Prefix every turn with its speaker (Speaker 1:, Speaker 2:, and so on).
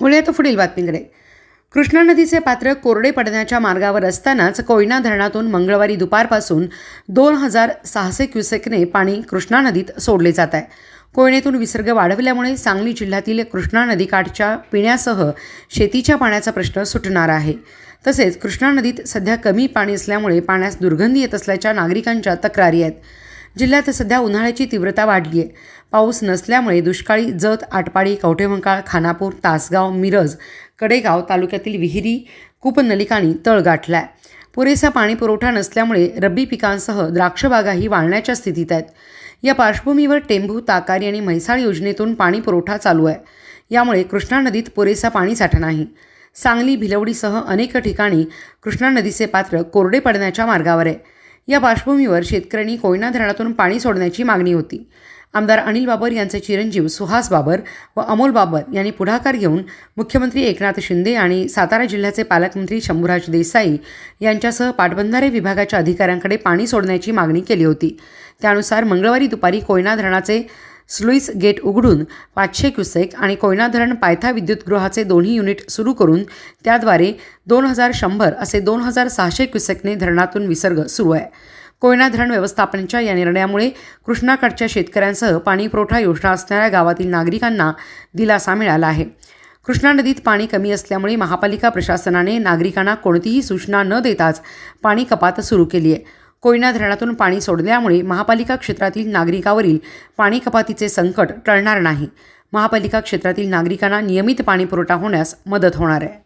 Speaker 1: वळूया तो पुढील बातमीकडे. कृष्णा नदीचे पात्र कोरडे पडण्याच्या मार्गावर असतानाच कोयना धरणातून मंगळवारी दुपारपासून दोन हजार सहाशे क्युसेकने पाणी कृष्णा नदीत सोडले जात आहे. कोयनेतून विसर्ग वाढवल्यामुळे सांगली जिल्ह्यातील कृष्णा नदीकाठच्या पिण्यासह शेतीच्या पाण्याचा प्रश्न सुटणार आहे. तसेच कृष्णा नदीत सध्या कमी पाणी असल्यामुळे पाण्यास दुर्गंधी येत असल्याच्या नागरिकांच्या तक्रारी आहेत. जिल्ह्यात सध्या उन्हाळ्याची तीव्रता वाढली आहे. पाऊस नसल्यामुळे दुष्काळी जत आटपाडी कवठेमंकाळ खानापूर तासगाव मिरज कडेगाव तालुक्यातील विहिरी कूपनलिकांनी तळ गाठला आहे पुरेसा पाणी पुरवठा नसल्यामुळे रब्बी पिकांसह द्राक्षबागाही वाळण्याच्या स्थितीत आहेत. या पार्श्वभूमीवर टेंभू ताकारी आणि म्हैसाळ योजनेतून पाणी पुरवठा चालू आहे. यामुळे कृष्णा नदीत पुरेसा पाणीसाठा नाही. सांगली भिलवडीसह अनेक ठिकाणी कृष्णा नदीचे पात्र कोरडे पडण्याच्या मार्गावर आहे. या पार्श्वभूमीवर शेतकऱ्यांनी कोयना धरणातून पाणी सोडण्याची मागणी होती. आमदार अनिल बाबर यांचे चिरंजीव सुहास बाबर व अमोल बाबर यांनी पुढाकार घेऊन मुख्यमंत्री एकनाथ शिंदे आणि सातारा जिल्ह्याचे पालकमंत्री शंभूराज देसाई यांच्यासह पाटबंधारे विभागाच्या अधिकाऱ्यांकडे पाणी सोडण्याची मागणी केली होती. त्यानुसार मंगळवारी दुपारी कोयना धरणाचे स्लुईस गेट उघडून पाचशे क्युसेक आणि कोयना धरण पायथा विद्युतगृहाचे दोन्ही युनिट सुरू करून त्याद्वारे दोन हजार शंभर असे दोन हजार सहाशे क्युसेकने धरणातून विसर्ग सुरू आहे. कोयना धरण व्यवस्थापनाच्या या निर्णयामुळे कृष्णाकडच्या शेतकऱ्यांसह पाणीपुरवठा योजना असणाऱ्या गावातील नागरिकांना दिलासा मिळाला आहे. कृष्णा नदीत पाणी कमी असल्यामुळे महापालिका प्रशासनाने नागरिकांना कोणतीही सूचना न देताच पाणी कपात सुरू केली आहे. कोयना धरणातून पाणी सोडल्यामुळे महापालिका क्षेत्रातील नागरिकावरील पाणी कपातीचे संकट टळणार नाही. महापालिका क्षेत्रातील नागरिकांना नियमित पाणीपुरवठा होण्यास मदत होणार आहे.